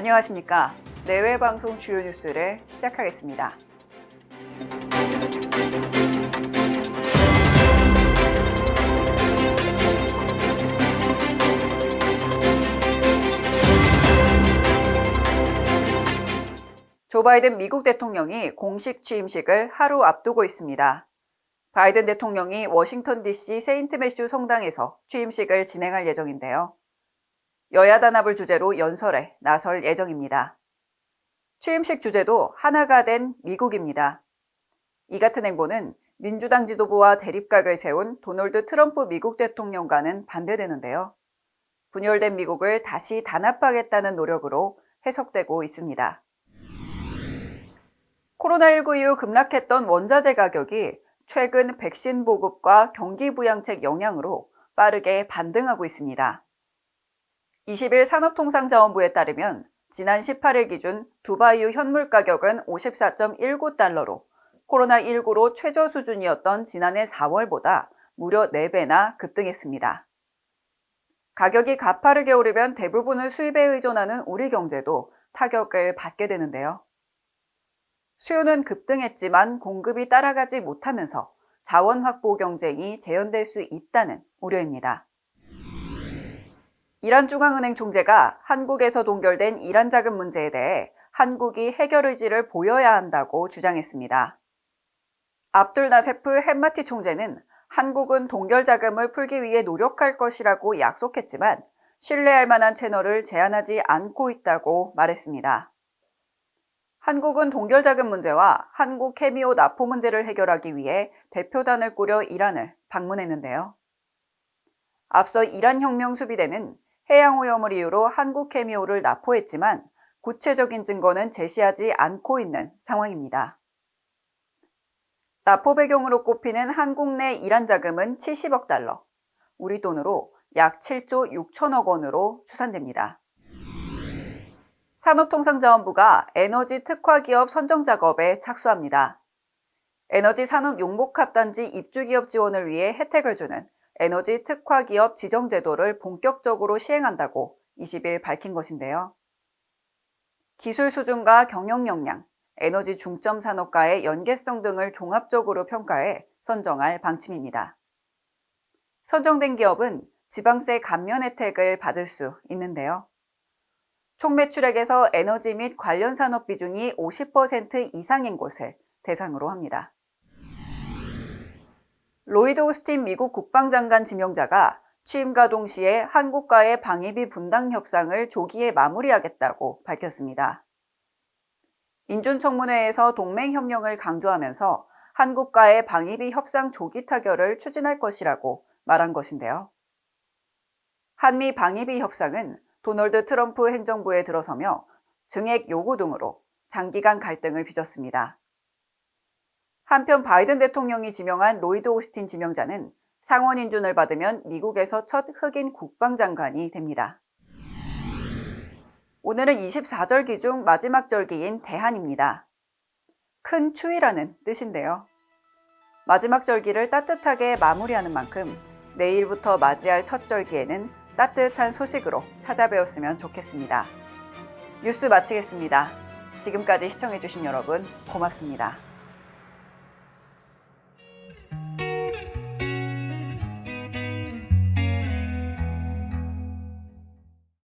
안녕하십니까. 내외 방송 주요 뉴스를 시작하겠습니다. 조 바이든 미국 대통령이 공식 취임식을 하루 앞두고 있습니다. 바이든 대통령이 워싱턴 DC 세인트 매슈 성당에서 취임식을 진행할 예정인데요. 여야 단합을 주제로 연설에 나설 예정입니다. 취임식 주제도 하나가 된 미국입니다. 이 같은 행보는 민주당 지도부와 대립각을 세운 도널드 트럼프 미국 대통령과는 반대되는데요. 분열된 미국을 다시 단합하겠다는 노력으로 해석되고 있습니다. 코로나19 이후 급락했던 원자재 가격이 최근 백신 보급과 경기 부양책 영향으로 빠르게 반등하고 있습니다. 20일 산업통상자원부에 따르면 지난 18일 기준 두바이유 현물 가격은 54.19달러로 코로나19로 최저 수준이었던 지난해 4월보다 무려 4배나 급등했습니다. 가격이 가파르게 오르면 대부분을 수입에 의존하는 우리 경제도 타격을 받게 되는데요. 수요는 급등했지만 공급이 따라가지 못하면서 자원 확보 경쟁이 재현될 수 있다는 우려입니다. 이란 중앙은행 총재가 한국에서 동결된 이란 자금 문제에 대해 한국이 해결 의지를 보여야 한다고 주장했습니다. 압둘 나세프 햄마티 총재는 한국은 동결 자금을 풀기 위해 노력할 것이라고 약속했지만 신뢰할 만한 채널을 제안하지 않고 있다고 말했습니다. 한국은 동결 자금 문제와 한국 케미오 납포 문제를 해결하기 위해 대표단을 꾸려 이란을 방문했는데요. 앞서 이란 혁명 수비대는 해양 오염을 이유로 한국 케미오를 납포했지만 구체적인 증거는 제시하지 않고 있는 상황입니다. 납포 배경으로 꼽히는 한국 내 이란 자금은 70억 달러, 우리 돈으로 약 7조 6천억 원으로 추산됩니다. 산업통상자원부가 에너지 특화 기업 선정 작업에 착수합니다. 에너지 산업 용목합단지 입주기업 지원을 위해 혜택을 주는 에너지 특화 기업 지정 제도를 본격적으로 시행한다고 20일 밝힌 것인데요. 기술 수준과 경영 역량, 에너지 중점 산업과의 연계성 등을 종합적으로 평가해 선정할 방침입니다. 선정된 기업은 지방세 감면 혜택을 받을 수 있는데요. 총 매출액에서 에너지 및 관련 산업 비중이 50% 이상인 곳을 대상으로 합니다. 로이드 오스틴 미국 국방장관 지명자가 취임과 동시에 한국과의 방위비 분담 협상을 조기에 마무리하겠다고 밝혔습니다. 인준청문회에서 동맹협력을 강조하면서 한국과의 방위비 협상 조기 타결을 추진할 것이라고 말한 것인데요. 한미 방위비 협상은 도널드 트럼프 행정부에 들어서며 증액 요구 등으로 장기간 갈등을 빚었습니다. 한편 바이든 대통령이 지명한 로이드 오스틴 지명자는 상원 인준을 받으면 미국에서 첫 흑인 국방장관이 됩니다. 오늘은 24절기 중 마지막 절기인 대한입니다. 큰 추위라는 뜻인데요. 마지막 절기를 따뜻하게 마무리하는 만큼 내일부터 맞이할 첫 절기에는 따뜻한 소식으로 찾아뵈었으면 좋겠습니다. 뉴스 마치겠습니다. 지금까지 시청해주신 여러분 고맙습니다.